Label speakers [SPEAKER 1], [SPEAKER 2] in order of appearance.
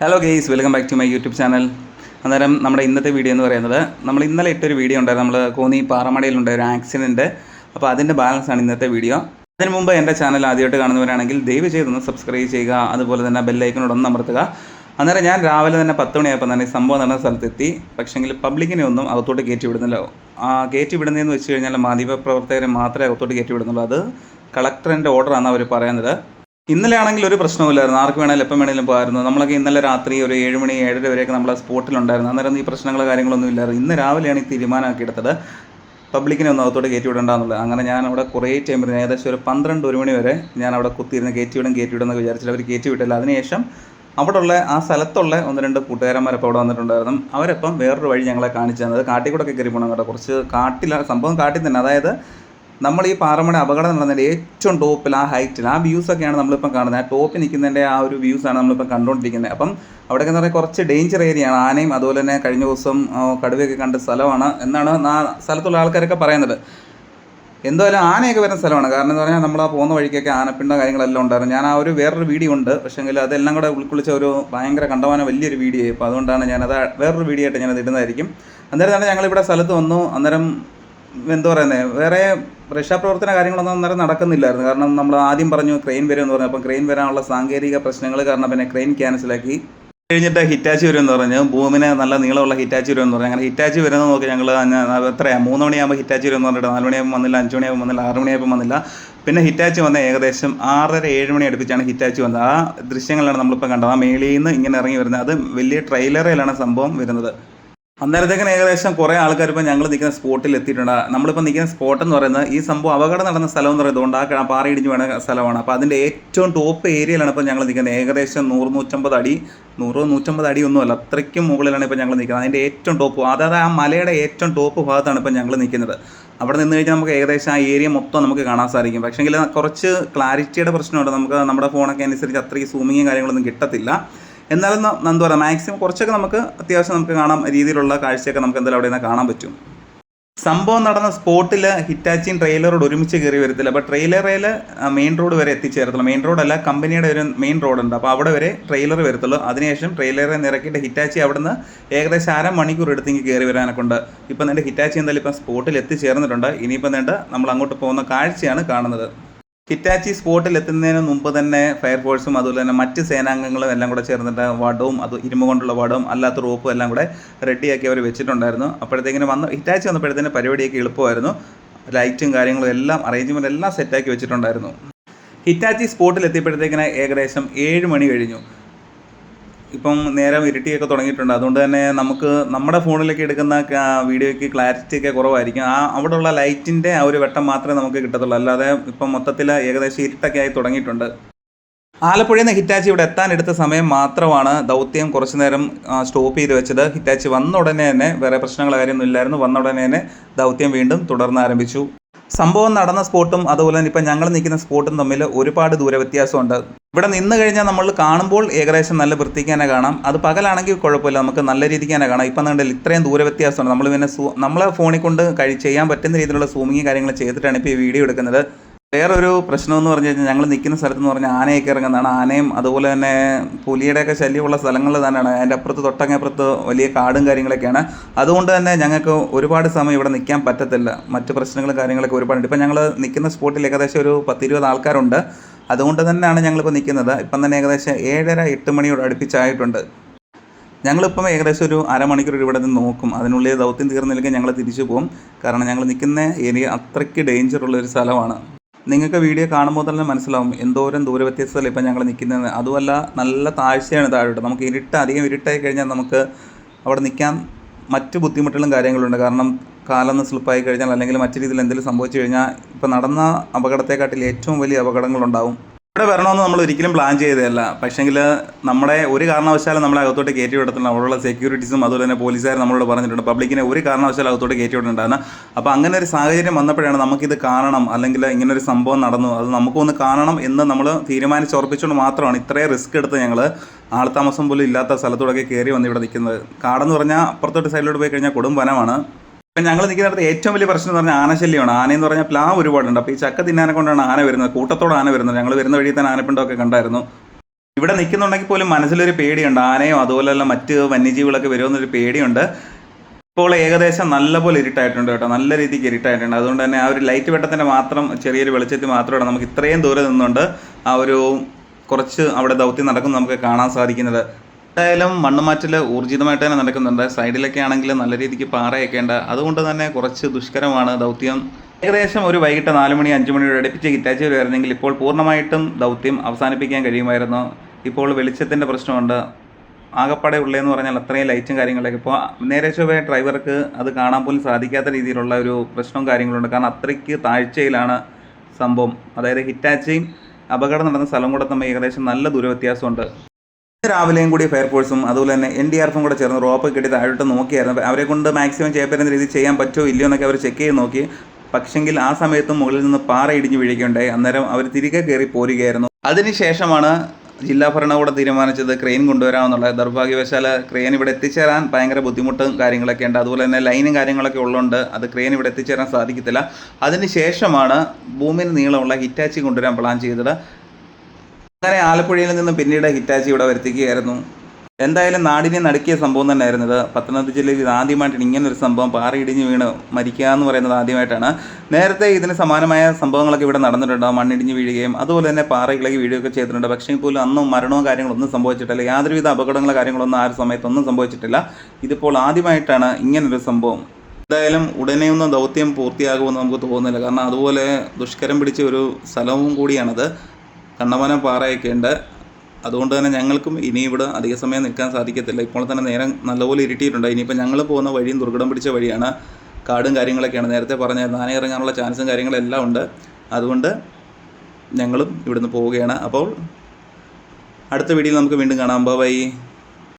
[SPEAKER 1] Hello guys welcome back to my YouTube channel അന്നേരം നമ്മുടെ ഇന്നത്തെ വീഡിയോ എന്ന് പറയുന്നത് നമ്മൾ ഇന്നലെ ഇട്ടൊരു വീഡിയോ ഉണ്ടായിരുന്നു. നമ്മൾ കോന്നി പാറമടയിലുണ്ടായ ഒരു ആക്സിഡന്റ് അപ്പോൾ അതിന്റെ ബാലൻസ് ആണ് ഇന്നത്തെ വീഡിയോ അതിന് മുമ്പ് എന്റെ ചാനൽ ആദ്യമായിട്ട് കാണുന്നവരാണെങ്കിൽ ദയവ് ചെയ്തൊന്ന് സബ്സ്ക്രൈബ് ചെയ്യുക അതുപോലെ തന്നെ ബെല്ലൈക്കനോടൊന്ന് അമർത്തുക. അന്നേരം ഞാൻ രാവിലെ തന്നെ പത്ത് മണിയായപ്പോൾ തന്നെ സംഭവം നടന്ന സ്ഥലത്തെത്തി. പക്ഷേങ്കിൽ പബ്ലിക്കിനെ ഒന്നും അകത്തോട്ട് കയറ്റി വിടുന്നില്ല. ആ കയറ്റി വിടുന്നതെന്ന് വെച്ച് കഴിഞ്ഞാൽ മാധ്യമപ്രവർത്തകരെ മാത്രമേ അകത്തോട്ട് കയറ്റി വിടുന്നുള്ളൂ. അത് കളക്ടറിന്റെ ഓർഡറാണ് അവർ പറയുന്നത്. ഇന്നലെ ആണെങ്കിൽ ഒരു പ്രശ്നമില്ലായിരുന്നു ആർക്ക് വേണേലും എപ്പം വേണേലും പോകായിരുന്നു നമ്മളൊക്കെ ഇന്നലെ രാത്രി ഒരു ഏഴ് മണി ഏഴര വരെയൊക്കെ നമ്മളെ സ്പോട്ടിലുണ്ടായിരുന്നു. അന്നേരം ഈ പ്രശ്നങ്ങൾ കാര്യങ്ങളൊന്നും ഇല്ലായിരുന്നു. ഇന്ന് രാവിലെയാണ് ഈ തീരുമാനമാക്കി എടുത്തത്. പബ്ലിക്കിനെ ഒന്ന് അകത്തോട്ട് കയറ്റി വിടണ്ടെന്നുള്ളത് അങ്ങനെ ഞാൻ അവിടെ കുറേ ടൈം ഏകദേശം ഒരു പന്ത്രണ്ട് ഒരു മണി വരെ ഞാൻ അവിടെ കുത്തിയിരുന്ന് കയറ്റി വിടും കയറ്റി വിടും വിചാരിച്ചില്ല അവർ കയറ്റി വിട്ടില്ല. അതിനുശേഷം അവിടെയുള്ള ആ സ്ഥലത്തുള്ള ഒന്ന് രണ്ട് കൂട്ടുകാരന്മാരപ്പോൾ അവിടെ വന്നിട്ടുണ്ടായിരുന്നു. അവരപ്പം വേറൊരു വഴി ഞങ്ങളെ കാണിച്ചു തന്നത്. കാട്ടിക്കൂടെ കയറി പോകണം കേട്ടോ. കുറച്ച് കാട്ടിലാണ് സംഭവം കാട്ടിൽ തന്നെ. അതായത് നമ്മൾ ഈ പാറമട അപകടം നടന്നതിന്റെ ഏറ്റവും ടോപ്പിൽ ആ ഹൈറ്റിൽ ആ വ്യൂസൊക്കെയാണ് നമ്മളിപ്പം കാണുന്നത്. ആ ടോപ്പിൽ നിൽക്കുന്നതിന്റെ ആ ഒരു വ്യൂസാണ് നമ്മളിപ്പം കണ്ടുകൊണ്ടിരിക്കുന്നത്. അപ്പം അവിടെയൊക്കെ എന്ന് പറഞ്ഞാൽ കുറച്ച് ഡേഞ്ചർ ഏരിയയാണ് ആനയും അതുപോലെ തന്നെ കഴിഞ്ഞ ദിവസം കടുവയൊക്കെ കണ്ട സ്ഥലമാണ് എന്നാണ് ആ സ്ഥലത്തുള്ള ആൾക്കാരൊക്കെ പറയുന്നത്. എന്തായാലും ആനയൊക്കെ വരുന്ന സ്ഥലമാണ്. കാരണം എന്ന് പറഞ്ഞാൽ നമ്മൾ ആ പോകുന്ന വഴിക്കൊക്കെ ആനപ്പിണ്ട കാര്യങ്ങളെല്ലാം ഉണ്ടായിരുന്നു. ഞാൻ ആ ഒരു വേറൊരു വീഡിയോ ഉണ്ട്. പക്ഷേങ്കിൽ അതെല്ലാം കൂടെ ഉൾക്കൊള്ളിച്ച ഒരു ഭയങ്കര കണ്ടമാന വലിയൊരു വീഡിയോ അപ്പോൾ അതുകൊണ്ടാണ് ഞാനത് വേറൊരു വീഡിയോ ആയിട്ട് ഞാനത് ഇടുന്നതായിരിക്കും. അന്നേരം തന്നെ ഞങ്ങളിവിടെ സ്ഥലത്ത് വന്നു. അന്നേരം എന്താ പറയുന്നത് വേറെ രക്ഷാപ്രവർത്തന കാര്യങ്ങളൊന്നും അന്നേരം നടക്കുന്നില്ലായിരുന്നു. കാരണം നമ്മൾ ആദ്യം പറഞ്ഞു ക്രെയിൻ വരുമെന്ന് പറഞ്ഞു. അപ്പം ക്രെയിൻ വരാനുള്ള സാങ്കേതിക പ്രശ്നങ്ങൾ കാരണം പിന്നെ ക്രെയിൻ ക്യാൻസലാക്കി. കഴിഞ്ഞിട്ട് ഹിറ്റാച്ചി വരും എന്ന് പറഞ്ഞു. ഭൂമിന് നല്ല നീളമുള്ള ഹിറ്റാച്ചി വരും എന്ന് പറഞ്ഞു. അങ്ങനെ ഹിറ്റാച്ചി വരുന്നത് നോക്കി ഞങ്ങൾ എത്രയാണ് മൂന്ന് മണിയാകുമ്പോൾ ഹിറ്റാച്ചി വരും എന്ന് പറഞ്ഞിട്ട് നാല് മണിയാകുമ്പോൾ വന്നില്ല അഞ്ച് മണിയാകുമ്പോൾ വന്നില്ല ആറ് മണിയാകുമ്പോൾ വന്നില്ല. പിന്നെ ഹിറ്റാച്ചി വന്ന ഏകദേശം ആറര ഏഴ് മണി അടുപ്പിച്ചാണ് ഹിറ്റാച്ചി വന്നത്. ആ ദൃശ്യങ്ങളാണ് നമ്മളിപ്പോൾ കണ്ടത്. ആ മേളിയിൽ നിന്ന് ഇങ്ങനെ ഇറങ്ങി വരുന്നത്. അത് വലിയ ട്രെയിലറിലാണ് സംഭവം വരുന്നത്. അന്നേരത്തേക്കിന് ഏകദേശം കുറേ ആൾക്കാർ ഇപ്പോൾ ഞങ്ങൾ നിൽക്കുന്ന സ്പോട്ടിൽ എത്തിയിട്ടുണ്ട്. നമ്മളിപ്പോൾ നിൽക്കുന്ന സ്പോട്ട് എന്ന് പറയുന്നത് ഈ സംഭവം അപകടം നടന്ന സ്ഥലം എന്ന് പറയുന്നത് ആ പാറ ഇടിഞ്ഞ് വീണ സ്ഥലമാണ്. അപ്പോൾ അതിന്റെ ഏറ്റവും ടോപ്പ് ഏരിയയിലാണ് ഇപ്പോൾ ഞങ്ങൾ നിൽക്കുന്നത് ഏകദേശം നൂറ് നൂറ്റമ്പത് അടി നൂറ് നൂറ്റമ്പത് അടി ഒന്നുമല്ല അത്രയ്ക്കും മുകളിലാണ് ഇപ്പോൾ ഞങ്ങൾ നിൽക്കുന്നത് അതിന്റെ ഏറ്റവും ടോപ്പ് അതായത് ആ മലയുടെ ഏറ്റവും ടോപ്പ് ഭാഗത്താണ് ഇപ്പോൾ ഞങ്ങൾ നിൽക്കുന്നത് അവിടെ നിന്ന് കഴിഞ്ഞാൽ നമുക്ക് ഏകദേശം ആ ഏരിയ മൊത്തം നമുക്ക് കാണാൻ സാധിക്കും. പക്ഷേങ്കിൽ കുറച്ച് ക്ലാരിറ്റിയുടെ പ്രശ്നമുണ്ട്. നമുക്ക് നമ്മുടെ ഫോണൊക്കെ അനുസരിച്ച് അത്രയ്ക്ക് സൂമിങ്ങും കാര്യങ്ങളൊന്നും കിട്ടത്തില്ല. എന്നാലും എന്താ പറയുക മാക്സിമം കുറച്ചൊക്കെ നമുക്ക് അത്യാവശ്യം നമുക്ക് കാണാം രീതിയിലുള്ള കാഴ്ചയൊക്കെ നമുക്ക് എന്തായാലും അവിടെ നിന്ന് കാണാൻ പറ്റും. സംഭവം നടന്ന സ്പോട്ടിൽ ഹിറ്റാച്ചിയും ട്രെയിലറോട് ഒരുമിച്ച് കയറി വരത്തില്ല. അപ്പോൾ ട്രെയിലറയിൽ മെയിൻ റോഡ് വരെ എത്തിച്ചേരത്തുള്ളൂ. മെയിൻ റോഡല്ല കമ്പനിയുടെ ഒരു മെയിൻ റോഡുണ്ട് അപ്പോൾ അവിടെ വരെ ട്രെയിലർ വരത്തുള്ളൂ. അതിനുശേഷം ട്രെയിലറെ നിറക്കിയിട്ട് ഹിറ്റാച്ചി അവിടുന്ന് ഏകദേശം അര മണിക്കൂർ എടുത്തെങ്കിൽ കയറി വരാനൊക്കെ ഉണ്ട്. ഇപ്പം നിന്റെ ഹിറ്റാച്ചി എന്തായാലും ഇപ്പം സ്പോട്ടിൽ എത്തിച്ചേർന്നിട്ടുണ്ട്. ഇനിയിപ്പം നിന്റെ നമ്മൾ അങ്ങോട്ട് പോകുന്ന കാഴ്ചയാണ് കാണുന്നത്. ഹിറ്റാച്ചി സ്പോട്ടിൽ എത്തുന്നതിന് മുമ്പ് തന്നെ ഫയർഫോഴ്സും അതുപോലെ തന്നെ മറ്റ് സേനാംഗങ്ങളും എല്ലാം കൂടെ ചേർന്നിട്ട് വടവും അത് ഇരുമ്പ് കൊണ്ടുള്ള വടവും അല്ലാത്ത റോപ്പും എല്ലാം കൂടെ റെഡിയാക്കി അവർ വെച്ചിട്ടുണ്ടായിരുന്നു. അപ്പോഴത്തേക്കിന് വന്ന് ഹിറ്റാച്ചി വന്നപ്പോഴത്തേന് പരിപാടിയൊക്കെ എളുപ്പമായിരുന്നു. ലൈറ്റും കാര്യങ്ങളും എല്ലാം അറേഞ്ച്മെന്റ് എല്ലാം സെറ്റാക്കി വെച്ചിട്ടുണ്ടായിരുന്നു. ഹിറ്റാച്ചി സ്പോട്ടിൽ എത്തിയപ്പോഴത്തേക്കിന് ഏകദേശം ഏഴ് മണി കഴിഞ്ഞു. ഇപ്പം നേരം ഇരുട്ടിയൊക്കെ തുടങ്ങിയിട്ടുണ്ട്. അതുകൊണ്ട് തന്നെ നമുക്ക് നമ്മുടെ ഫോണിലേക്ക് എടുക്കുന്ന വീഡിയോയ്ക്ക് ക്ലാരിറ്റി ഒക്കെ കുറവായിരിക്കും. ആ അവിടെയുള്ള ലൈറ്റിന്റെ ആ ഒരു വെട്ടം മാത്രമേ നമുക്ക് കിട്ടത്തുള്ളൂ. അല്ലാതെ ഇപ്പം മൊത്തത്തിൽ ഏകദേശം ഇരുട്ടൊക്കെ ആയി തുടങ്ങിയിട്ടുണ്ട്. ആലപ്പുഴയിൽ നിന്ന് ഹിറ്റാച്ചി ഇവിടെ എത്താൻ എടുത്ത സമയം മാത്രമാണ് ദൗത്യം കുറച്ചു നേരം സ്റ്റോപ്പ് ചെയ്ത് വെച്ചത്. ഹിറ്റാച്ചി വന്ന ഉടനെ തന്നെ വേറെ പ്രശ്നങ്ങൾ കാര്യമൊന്നും ഇല്ലായിരുന്നു. വന്ന ഉടനെ തന്നെ ദൗത്യം വീണ്ടും തുടർന്ന് ആരംഭിച്ചു. സംഭവം നടന്ന സ്പോട്ടും അതുപോലെ തന്നെ ഇപ്പം ഞങ്ങൾ നിൽക്കുന്ന സ്പോട്ടും തമ്മിൽ ഒരുപാട് ദൂര വ്യത്യാസമുണ്ട് ഇവിടെ നിന്ന് കഴിഞ്ഞാൽ നമ്മൾ കാണുമ്പോൾ ഏകദേശം നല്ല വൃത്തിക്ക് തന്നെ കാണാം. അത് പകലാണെങ്കിൽ കുഴപ്പമില്ല. നമുക്ക് നല്ല രീതിക്ക് തന്നെ കാണാം. ഇപ്പം കണ്ടില്ല ഇത്രയും ദൂര വ്യത്യാസമുണ്ട് നമ്മൾ പിന്നെ നമ്മളെ ഫോണിൽ കൊണ്ട് കഴി ചെയ്യാൻ പറ്റുന്ന രീതിയിലുള്ള സൂമിങ് കാര്യങ്ങൾ ചെയ്തിട്ടാണ് ഇപ്പോൾ ഈ വീഡിയോ എടുക്കുന്നത്. വേറൊരു പ്രശ്നം എന്ന് പറഞ്ഞു കഴിഞ്ഞാൽ ഞങ്ങൾ നിൽക്കുന്ന സ്ഥലത്ത് എന്ന് പറഞ്ഞാൽ ആനയൊക്കെ ഇറങ്ങുന്നതാണ്. ആനയും അതുപോലെ തന്നെ പുലിയുടെയൊക്കെ ശല്യമുള്ള സ്ഥലങ്ങൾ തന്നെയാണ്. അതിന്റെ അപ്പുറത്ത് തൊട്ടങ്ങപ്പുറത്ത് വലിയ കാടും കാര്യങ്ങളൊക്കെയാണ്. അതുകൊണ്ട് തന്നെ ഞങ്ങൾക്ക് ഒരുപാട് സമയം ഇവിടെ നിൽക്കാൻ പറ്റത്തില്ല. മറ്റ് പ്രശ്നങ്ങളും കാര്യങ്ങളൊക്കെ ഒരുപാടുണ്ട്. ഇപ്പം ഞങ്ങൾ നിൽക്കുന്ന സ്പോട്ടിൽ ഏകദേശം ഒരു പത്തിരുപത് ആൾക്കാരുണ്ട്. അതുകൊണ്ട് തന്നെയാണ് ഞങ്ങളിപ്പോൾ നിൽക്കുന്നത്. ഇപ്പം തന്നെ ഏകദേശം ഏഴര എട്ട് മണിയോട് അടുപ്പിച്ചായിട്ടുണ്ട്. ഞങ്ങളിപ്പം ഏകദേശം ഒരു അരമണിക്കൂർ ഇവിടെ നിന്ന് നോക്കും. അതിനുള്ളിൽ ദൗത്യം തീർന്നില്ലെങ്കിൽ ഞങ്ങൾ തിരിച്ചു പോകും കാരണം ഞങ്ങൾ നിൽക്കുന്ന ഏരിയ അത്രയ്ക്ക് ഡേഞ്ചറുള്ള ഒരു സ്ഥലമാണ്. നിങ്ങൾക്ക് വീഡിയോ കാണുമ്പോൾ തന്നെ മനസ്സിലാവും എന്തോരം ദൂര വ്യത്യാസത്തിൽ ഇപ്പം ഞങ്ങൾ നിൽക്കുന്നത് അതുമല്ല നല്ല താഴ്ചയാണ് താഴോട്ട്. നമുക്ക് ഇരുട്ട് അധികം ഇരുട്ടായി കഴിഞ്ഞാൽ നമുക്ക് അവിടെ നിൽക്കാൻ മറ്റ് ബുദ്ധിമുട്ടുകളും കാര്യങ്ങളുണ്ട്. കാരണം കാലൊന്ന് സ്ലിപ്പായി കഴിഞ്ഞാൽ അല്ലെങ്കിൽ മറ്റു രീതിയിൽ എന്തെങ്കിലും സംഭവിച്ചു കഴിഞ്ഞാൽ ഇപ്പം നടന്ന അപകടത്തെക്കാട്ടിൽ ഏറ്റവും വലിയ അപകടങ്ങളുണ്ടാവും. ഇവിടെ വരണമെന്ന് നമ്മൾ ഒരിക്കലും പ്ലാൻ ചെയ്തതല്ല. പക്ഷേങ്കിൽ നമ്മുടെ ഒരു കാരണവശാലും നമ്മളെ അകത്തോട്ട് കയറ്റി വിടത്തില്ല. അവിടെയുള്ള സെക്യൂരിറ്റീസും അതുപോലെ തന്നെ പോലീസുകാർ നമ്മളോട് പറഞ്ഞിട്ടുണ്ട്. പബ്ലിക്കിനെ ഒരു കാരണവശാലും അകത്തോട്ട് കയറ്റി വിടണ്ടായിരുന്നു അപ്പോൾ അങ്ങനെ ഒരു സാഹചര്യം വന്നപ്പോഴാണ് നമുക്കിത് കാണണം. അല്ലെങ്കിൽ ഇങ്ങനെ ഒരു സംഭവം നടന്നു. അത് നമുക്കൊന്ന് കാണണം എന്ന് നമ്മൾ തീരുമാനിച്ചുറപ്പിച്ചുകൊണ്ട് മാത്രമാണ് ഇത്രയും റിസ്ക് എടുത്ത് ഞങ്ങൾ ആൾത്താമസം പോലും ഇല്ലാത്ത സ്ഥലത്തൂടെയൊക്കെ കയറി വന്ന് ഇവിടെ നിൽക്കുന്നത് കാടെന്ന് പറഞ്ഞാൽ അപ്പുറത്തോട്ട് സൈഡിലോട്ട് പോയി കഴിഞ്ഞാൽ കൊടും വനമാണ്. ഇപ്പം ഞങ്ങൾ നിൽക്കുന്നിടത്ത് ഏറ്റവും വലിയ പ്രശ്നം എന്ന് പറഞ്ഞാൽ ആനശല്യമാണ്. ആനയെന്ന് പറഞ്ഞാൽ പ്ലാവ് ഒരുപാടുണ്ട്. അപ്പോൾ ഈ ചക്ക തിന്നാനെ കൊണ്ടാണ് ആന വരുന്നത്. കൂട്ടത്തോടെ ആന വരുന്നത് ഞങ്ങൾ വരുന്ന വഴി തന്നെ ആനപ്പിണ്ടമൊക്കെ കണ്ടായിരുന്നു. ഇവിടെ നിൽക്കുന്നുണ്ടെങ്കിൽ പോലും മനസ്സിലൊരു പേടിയുണ്ട്. ആനയോ അതുപോലെയുള്ള മറ്റ് വന്യജീവികളൊക്കെ വരുമെന്നൊരു പേടിയുണ്ട്. ഇപ്പോൾ ഏകദേശം നല്ലപോലെ ഇരുട്ടായിട്ടുണ്ട് കേട്ടോ. നല്ല രീതിക്ക് ഇരുട്ടായിട്ടുണ്ട്. അതുകൊണ്ട് തന്നെ ആ ഒരു ലൈറ്റ് വെട്ടത്തിന്റെ മാത്രം ചെറിയൊരു വെളിച്ചത്തിൽ മാത്രമാണ് നമുക്ക് ഇത്രയും ദൂരെ നിന്നുകൊണ്ട് ആ ഒരു കുറച്ച് അവിടെ ദൗത്യം നടക്കുന്നത് നമുക്ക് കാണാൻ സാധിക്കുന്നത്. എന്തായാലും മണ്ണുമാറ്റിൽ ഊർജിതമായിട്ട് തന്നെ നടക്കുന്നുണ്ട്. സൈഡിലൊക്കെ ആണെങ്കിൽ നല്ല രീതിക്ക് പാറയൊക്കെ ഉണ്ട്. അതുകൊണ്ട് തന്നെ കുറച്ച് ദുഷ്കരമാണ് ദൗത്യം. ഏകദേശം ഒരു വൈകിട്ട് നാല് മണി അഞ്ച് മണിയോട് അടുപ്പിച്ച് ഹിറ്റാച്ചി വരുമായിരുന്നെങ്കിൽ ഇപ്പോൾ പൂർണമായിട്ടും ദൗത്യം അവസാനിപ്പിക്കാൻ കഴിയുമായിരുന്നു. ഇപ്പോൾ വെളിച്ചത്തിന്റെ പ്രശ്നമുണ്ട്. ആകപ്പാടെ ഉള്ളതെന്ന് പറഞ്ഞാൽ അത്രയും ലൈറ്റും കാര്യങ്ങളൊക്കെ. ഇപ്പോൾ നേരെ ചൊവ്വേ ഡ്രൈവർക്ക് അത് കാണാൻ പോലും സാധിക്കാത്ത രീതിയിലുള്ള ഒരു പ്രശ്നവും കാര്യങ്ങളുണ്ട്. കാരണം അത്രയ്ക്ക് താഴ്ചയിലാണ് സംഭവം. അതായത് ഹിറ്റാച്ചിയും അപകടം നടന്ന സ്ഥലം കൂടെ തമ്മിൽ ഏകദേശം നല്ല ദൂരവ്യത്യാസമുണ്ട്. രാവിലെയും കൂടി ഫയർഫോഴ്സും അതുപോലെ തന്നെ എൻ ഡി ആർ എഫും കൂടെ ചേർന്ന് റോപ്പ് കെട്ടി താഴോട്ട് നോക്കിയായിരുന്നു. അവരെ കൊണ്ട് മാക്സിമം ചെയ്യപ്പെടുന്ന രീതി ചെയ്യാൻ പറ്റുമോ ഇല്ലയോ എന്നൊക്കെ അവർ ചെക്ക് ചെയ്ത് നോക്കി. പക്ഷെങ്കിൽ ആ സമയത്തും മുകളിൽ നിന്ന് പാറ ഇടിഞ്ഞു വീഴുകയുണ്ടായി. അന്നേരം അവർ തിരികെ കയറി പോരുകയായിരുന്നു. അതിനുശേഷമാണ് ജില്ലാ ഭരണകൂടം തീരുമാനിച്ചത് ക്രെയിൻ കൊണ്ടുവരാമെന്നുള്ളത് ദൗർഭാഗ്യവശാൽ ക്രെയിൻ ഇവിടെ എത്തിച്ചേരാൻ ഭയങ്കര ബുദ്ധിമുട്ടും കാര്യങ്ങളൊക്കെ ഉണ്ട്. അതുപോലെ തന്നെ ലൈനും കാര്യങ്ങളൊക്കെ ഉള്ളതുകൊണ്ട് അത് ക്രെയിൻ ഇവിടെ എത്തിച്ചേരാൻ സാധിക്കത്തില്ല. അതിനുശേഷമാണ് ഭൂമിന് നീളമുള്ള ഹിറ്റാച്ചി കൊണ്ടുവരാൻ പ്ലാൻ ചെയ്തത്. അങ്ങനെ ആലപ്പുഴയിൽ നിന്ന് പിന്നീട് ഹിറ്റാച്ചി ഇവിടെ വരുത്തിക്കുകയായിരുന്നു. എന്തായാലും നാടിനെ നടുക്കിയ സംഭവം തന്നെയായിരുന്നു ഇത്. പത്തനംതിട്ട ജില്ലയിൽ ഇത് ആദ്യമായിട്ടാണ് ഇങ്ങനെ ഒരു സംഭവം പാറയിടിഞ്ഞ് വീണ് മരിക്കുക എന്ന് പറയുന്നത് ആദ്യമായിട്ടാണ്. നേരത്തെ ഇതിന് സമാനമായ സംഭവങ്ങളൊക്കെ ഇവിടെ നടന്നിട്ടുണ്ട്. മണ്ണിടിഞ്ഞ് വീഴുകയും അതുപോലെ തന്നെ പാറ ഇളകി വീഴുകയൊക്കെ ചെയ്തിട്ടുണ്ട്. പക്ഷേ പോലും അന്നും മരണവും കാര്യങ്ങളൊന്നും സംഭവിച്ചിട്ടില്ല. യാതൊരുവിധ അപകടങ്ങളോ കാര്യങ്ങളൊന്നും ആ ഒരു സമയത്തൊന്നും സംഭവിച്ചിട്ടില്ല. ഇതിപ്പോൾ ആദ്യമായിട്ടാണ് ഇങ്ങനൊരു സംഭവം. എന്തായാലും ഉടനെയൊന്നും ദൗത്യം പൂർത്തിയാകുമെന്ന് നമുക്ക് തോന്നുന്നില്ല. കാരണം അതുപോലെ ദുഷ്കരം പിടിച്ച ഒരു സ്ഥലവും കൂടിയാണത്. കണ്ണമനം പാറയൊക്കെ ഉണ്ട്. അതുകൊണ്ട് തന്നെ ഞങ്ങൾക്കും ഇനി ഇവിടെ അധിക സമയം നിൽക്കാൻ സാധിക്കത്തില്ല. ഇപ്പോൾ തന്നെ നേരം നല്ലപോലെ ഇരുട്ടിയിട്ടുണ്ട്. ഇനിയിപ്പോൾ ഞങ്ങൾ പോകുന്ന വഴിയും ദുർഘടം പിടിച്ച വഴിയാണ്. കാടും കാര്യങ്ങളൊക്കെയാണ്. നേരത്തെ പറഞ്ഞ നാന ഇറങ്ങാനുള്ള ചാൻസും കാര്യങ്ങളെല്ലാം ഉണ്ട്. അതുകൊണ്ട് ഞങ്ങളും ഇവിടുന്ന് പോവുകയാണ്. അപ്പോൾ അടുത്ത വീഡിയോയിൽ നമുക്ക് വീണ്ടും കാണാം. ബൈ